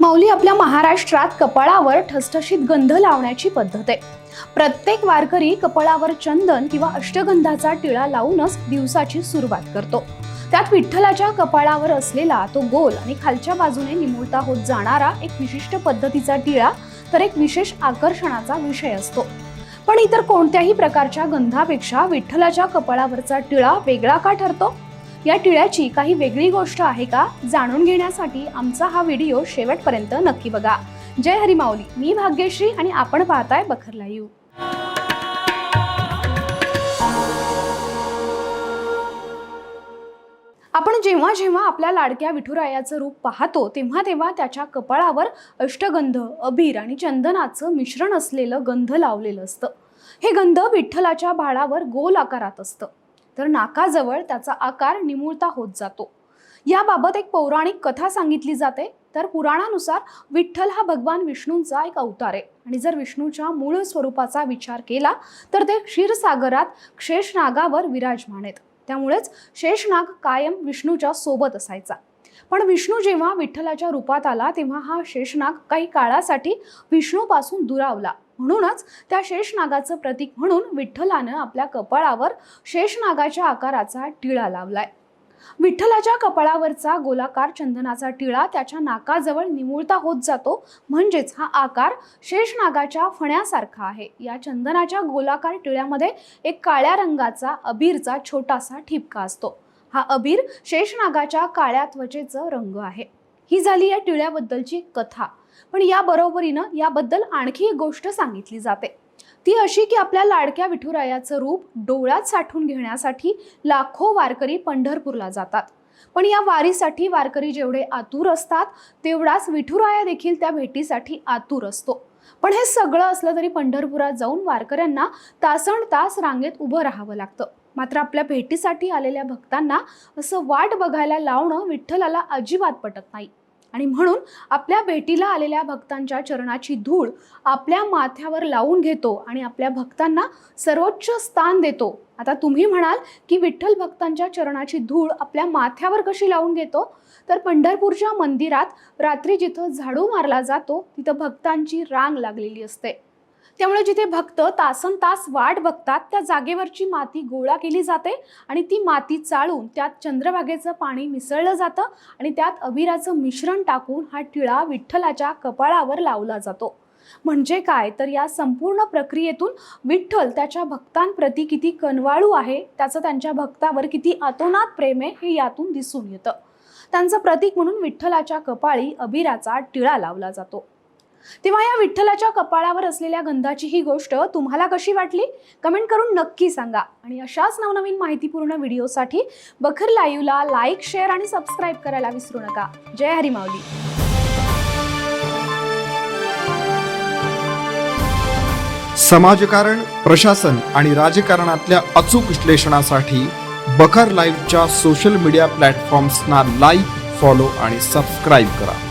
माऊली आपल्या महाराष्ट्रात कपाळावर ठसठशीत गंध लावण्याची पद्धत आहे. प्रत्येक वारकरी कपाळावर चंदन किंवा अष्टगंधाचा टिळा लावूनच दिवसाची सुरुवात करतो. त्यात विठ्ठलाच्या कपाळावर असलेला तो गोल आणि खालच्या बाजूने निमुळता होत जाणारा एक विशिष्ट पद्धतीचा टिळा तर एक विशेष आकर्षणाचा विषय असतो. पण इतर कोणत्याही प्रकारच्या गंधापेक्षा विठ्ठलाच्या कपाळावरचा टिळा वेगळा का ठरतो? या टिळ्याची काही वेगळी गोष्ट आहे का जाणून घेण्यासाठी आमचा हा व्हिडिओ शेवटपर्यंत नक्की बघा. जय हरी माऊली मी भाग्यश्री आणि आपण पाहताय बखर लाईव्ह. आपण जेव्हा जेव्हा आपल्या लाडक्या विठुरायाचं रूप पाहतो तेव्हा तेव्हा त्याच्या कपाळावर अष्टगंध अबीर आणि चंदनाचं मिश्रण असलेलं गंध लावलेलं असतं. हे गंध विठ्ठलाच्या भाळावर गोल आकारात असतं. तर नाकाजवळ त्याचा आकार निमुळता होत जातो. याबाबत एक पौराणिक कथा सांगितली जाते. तर पुराणानुसार विठ्ठल हा भगवान विष्णूंचा एक अवतार आहे. आणि जर विष्णूच्या मूळ स्वरूपाचा विचार केला तर ते क्षीरसागरात शेषनागावर विराजमान आहेत. त्यामुळेच शेषनाग कायम विष्णूच्या सोबत असायचा. पण विष्णू जेव्हा विठ्ठलाच्या रूपात आला तेव्हा हा शेषनाग काही काळासाठी विष्णूपासून दुरावला. म्हणूनच त्या शेषनागाचं प्रतीक म्हणून विठ्ठलानं आपल्या कपाळावर शेषनागाच्या आकाराचा टिळा लावलाय. विठ्ठलाच्या कपाळावरचा गोलाकार चंदनाचा टिळा त्याच्या नाकाजवळ निमुळता होत जातो. म्हणजेच हा आकार शेषनागाच्या फण्यासारखा आहे. या चंदनाच्या गोलाकार टिळ्यामध्ये एक काळ्या रंगाचा अबीरचा छोटासा ठिपका असतो. हा अबीर शेषनागाच्या काळ्या त्वचेचं रंग आहे. ही झाली या टिळ्याबद्दलची कथा. पण या बरोबरीनं याबद्दल आणखी एक गोष्ट सांगितली जाते. ती अशी की आपल्या लाडक्या विठुरायाचं रूप डोळ्यात साठवून घेण्यासाठी लाखो वारकरी पंढरपूरला जातात. पण या वारीसाठी वारकरी जेवढे आतुर असतात तेवढाच विठुराया देखील त्या भेटीसाठी आतुर असतो. पण हे सगळं असलं तरी पंढरपुरात जाऊन वारकऱ्यांना तासन तास रांगेत उभं राहावं लागतं. मात्र आपल्या भेटीसाठी आलेल्या भक्तांना असं वाट बघायला लावणं विठ्ठलाला अजिबात पटत नाही. आणि म्हणून आपल्या भेटीला आलेल्या भक्तांच्या चरणाची धूळ आपल्या माथ्यावर लावून घेतो आणि आपल्या भक्तांना सर्वोच्च स्थान देतो. आता तुम्ही म्हणाल की विठ्ठल भक्तांच्या चरणाची धूळ आपल्या माथ्यावर कशी लावून घेतो? तर पंढरपूरच्या मंदिरात रात्री जिथं झाडू मारला जातो तिथं भक्तांची रांग लागलेली असते. त्यामुळे जिथे भक्त तासन तास वाट बघतात त्या जागेवरची माती गोळा केली जाते आणि ती माती चाळून त्यात चंद्रभागेचं पाणी मिसळलं जातं आणि त्यात अबिराचं मिश्रण टाकून हा टिळा विठ्ठलाच्या कपाळावर लावला जातो. म्हणजे काय? तर या संपूर्ण प्रक्रियेतून विठ्ठल त्याच्या भक्तांप्रती किती कनवाळू आहे त्याचं त्यांच्या भक्तावर किती अतोनात प्रेम आहे हे यातून दिसून येतं. त्यांचं प्रतीक म्हणून विठ्ठलाच्या कपाळी अबिराचा टिळा लावला जातो. तेव्हा या विठ्ठलाच्या कपाळावर असलेल्या गंधाची ही गोष्ट तुम्हाला कशी वाटली? कमेंट करून नक्की सांगा. आणि अशाच नवनवीन माहितीपूर्ण व्हिडिओसाठी बखर लाईव्हला लाईक शेअर आणि सबस्क्राईब करायला विसरू नका. जय हरी माऊली. समाजकारण प्रशासन आणि राजकारणातल्या अचूक विश्लेषणासाठी बखर लाईव्हच्या सोशल मीडिया प्लॅटफॉर्म्सना लाईक फॉलो आणि सबस्क्राईब करा.